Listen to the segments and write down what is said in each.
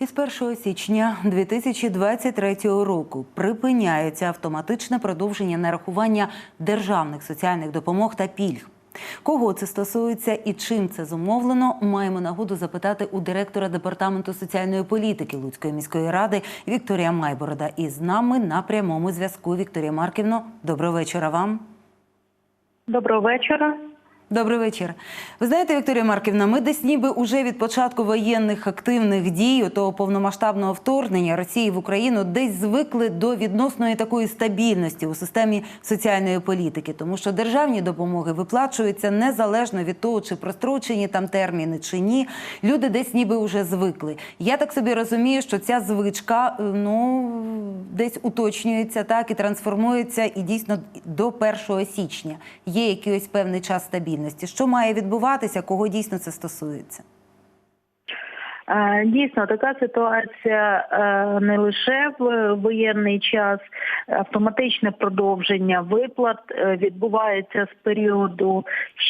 Із 1 січня 2023 року припиняється автоматичне продовження нарахування державних соціальних допомог та пільг. Кого це стосується і чим це зумовлено, маємо нагоду запитати у директора департаменту соціальної політики Луцької міської ради Вікторія Майборода. І з нами на прямому зв'язку Вікторія Марківно. Доброго вечора вам. Доброго вечора. Добрий вечір. Ви знаєте, Вікторія Марківна, ми десь ніби уже від початку воєнних активних дій, того повномасштабного вторгнення Росії в Україну, десь звикли до відносної такої стабільності у системі соціальної політики, тому що державні допомоги виплачуються незалежно від того, чи прострочені там терміни чи ні. Люди десь ніби вже звикли. Я так собі розумію, що ця звичка ну десь уточнюється так і трансформується, і дійсно до 1 січня є якийсь певний час стабільності. Що має відбуватися, кого дійсно це стосується? Е, Дійсно, така ситуація е, не лише в воєнний час, автоматичне продовження виплат е, відбувається з періоду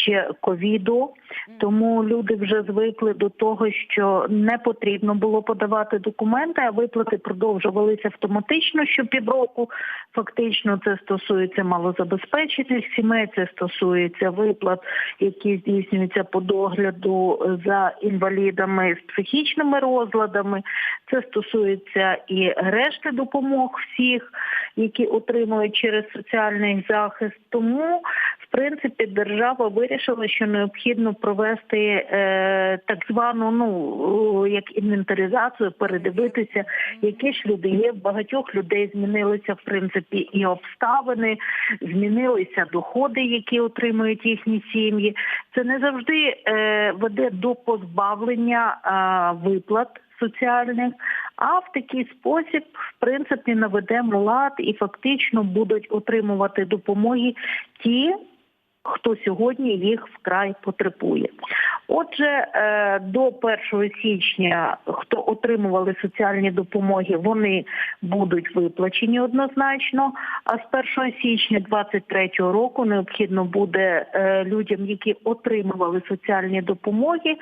ще ковіду, тому люди вже звикли до того, що не потрібно було подавати документи, а виплати продовжувалися автоматично щопівроку. Фактично, це стосується малозабезпечених сімей, це стосується виплат, які здійснюються по догляду за інвалідами з психічними розладами. Це стосується і решти допомог всіх, які отримують через соціальний захист. Тому, в принципі, держава вирішила, що необхідно провести е, так звану ну як інвентаризацію, передивитися, які ж люди є. В багатьох людей змінилися в принципі і обставини, змінилися доходи, які отримують їхні сім'ї. Це не завжди е, веде до позбавлення виплат соціальних, а в такий спосіб, в принципі, наведемо лад і фактично будуть отримувати допомоги ті, хто сьогодні їх вкрай потребує. Отже, е, до 1 січня, хто отримували соціальні допомоги, вони будуть виплачені однозначно. А з 1 січня 2023 року необхідно буде е, людям, які отримували соціальні допомоги,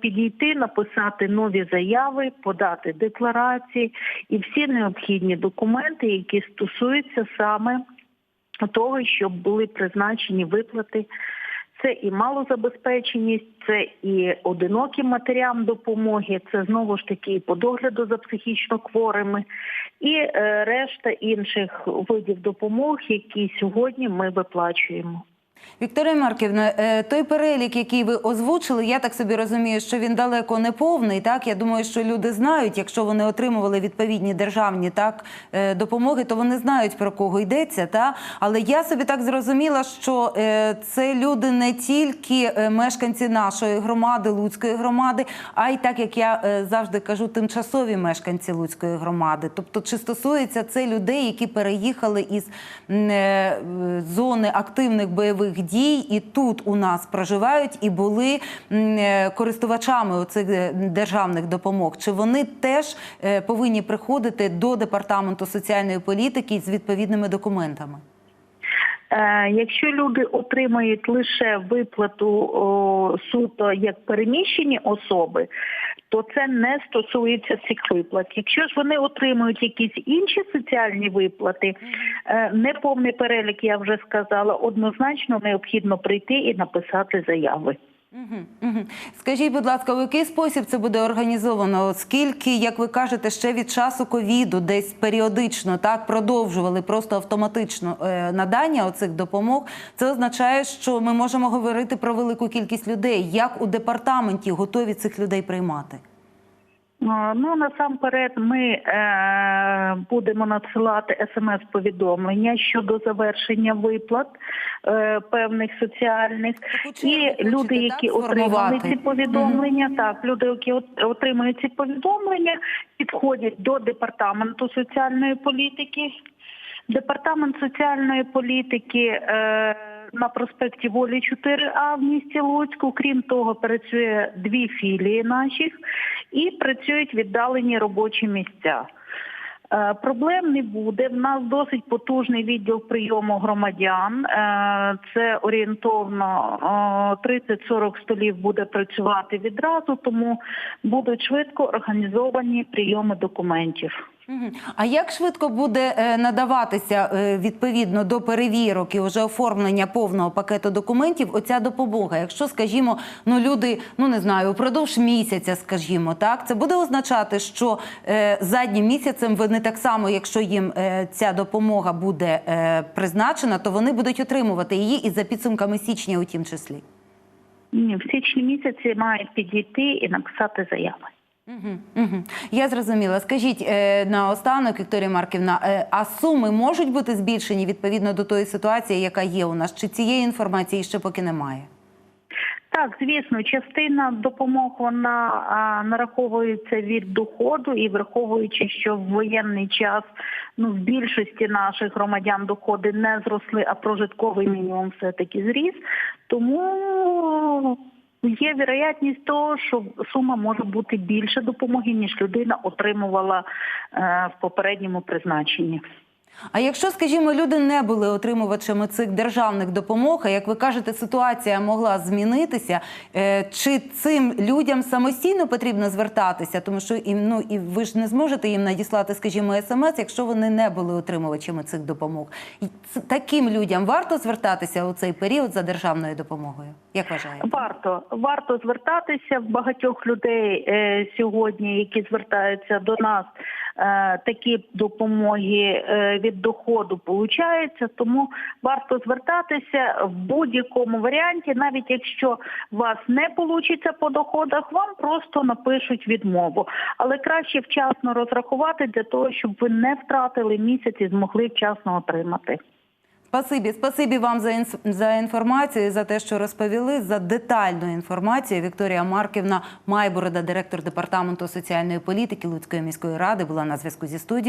підійти, написати нові заяви, подати декларації і всі необхідні документи, які стосуються саме того, щоб були призначені виплати. Це і малозабезпеченість, це і одиноким матерям допомоги, це знову ж таки і по догляду за психічно хворими, і е, решта інших видів допомог, які сьогодні ми виплачуємо. Вікторія Марківна, е, той перелік, який ви озвучили, я так собі розумію, що він далеко не повний. Так я думаю, що люди знають, якщо вони отримували відповідні державні так е, допомоги, то вони знають про кого йдеться. Та але я собі так зрозуміла, що е, це люди не тільки мешканці нашої громади, Луцької громади, а й так як я завжди кажу, тимчасові мешканці Луцької громади. Тобто, чи стосується це людей, які переїхали із зони активних бойових дій і тут у нас проживають і були користувачами цих державних допомог. Чи вони теж повинні приходити до департаменту соціальної політики з відповідними документами? Якщо люди отримають лише виплату суто як переміщені особи, то це не стосується цих виплат. Якщо ж вони отримують якісь інші соціальні виплати, неповний перелік, я вже сказала, однозначно необхідно прийти і написати заяви. Скажіть, будь ласка, у який спосіб це буде організовано? Оскільки, як ви кажете, ще від часу ковіду десь періодично так продовжували просто автоматично е, надання оцих допомог, це означає, що ми можемо говорити про велику кількість людей. Як у департаменті готові цих людей приймати? Ну насамперед, ми е, будемо надсилати смс-повідомлення щодо завершення виплат е, певних соціальних і люди, які так, отримали ці повідомлення, mm -hmm. так люди, які отримують ці повідомлення, підходять до департаменту соціальної політики. Департамент соціальної політики. Е, на проспекті Волі 4А в місті Луцьку. Крім того, працює дві філії наших і працюють віддалені робочі місця. Е, Проблем не буде. В нас досить потужний відділ прийому громадян. Е, Це орієнтовно е, 30-40 столів буде працювати відразу, тому будуть швидко організовані прийоми документів. А як швидко буде е, надаватися е, відповідно до перевірок і вже оформлення повного пакету документів оця допомога? Якщо, скажімо, ну люди, ну не знаю, упродовж місяця, скажімо, так це буде означати, що е, заднім місяцем вони так само, якщо їм ця допомога буде призначена, то вони будуть отримувати її і за підсумками січня, у тім числі. Ні, в січні місяці мають підійти і написати заяви. Угу, угу. Я зрозуміла. Скажіть е, наостанок, Вікторія Марківна, е, а суми можуть бути збільшені відповідно до тої ситуації, яка є у нас? Чи цієї інформації ще поки немає? Так, звісно, частина допомог вона а, нараховується від доходу і враховуючи, що в воєнний час ну в більшості наших громадян доходи не зросли, а прожитковий мінімум все таки зріс. Тому є вероятність того, що сума може бути більше допомоги, ніж людина отримувала е, в попередньому призначенні. А якщо, скажімо, люди не були отримувачами цих державних допомог, а як ви кажете, ситуація могла змінитися, е, чи цим людям самостійно потрібно звертатися, тому що їм ну і ви ж не зможете їм надіслати, скажімо, смс, якщо вони не були отримувачами цих допомог. І таким людям варто звертатися у цей період за державною допомогою. Як вважаєте? Варто варто звертатися в багатьох людей е, сьогодні, які звертаються до нас. Е, такі допомоги е, від доходу получаються, тому варто звертатися в будь-якому варіанті, навіть якщо вас не вийде по доходах, вам просто напишуть відмову. Але краще вчасно розрахувати для того, щоб ви не втратили місяць і змогли вчасно отримати. Спасибі, спасибі вам за інс- за інформацію, за те, що розповіли за детальну інформацію. Вікторія Марківна Майборода, директор департаменту соціальної політики Луцької міської ради, була на зв'язку зі студією.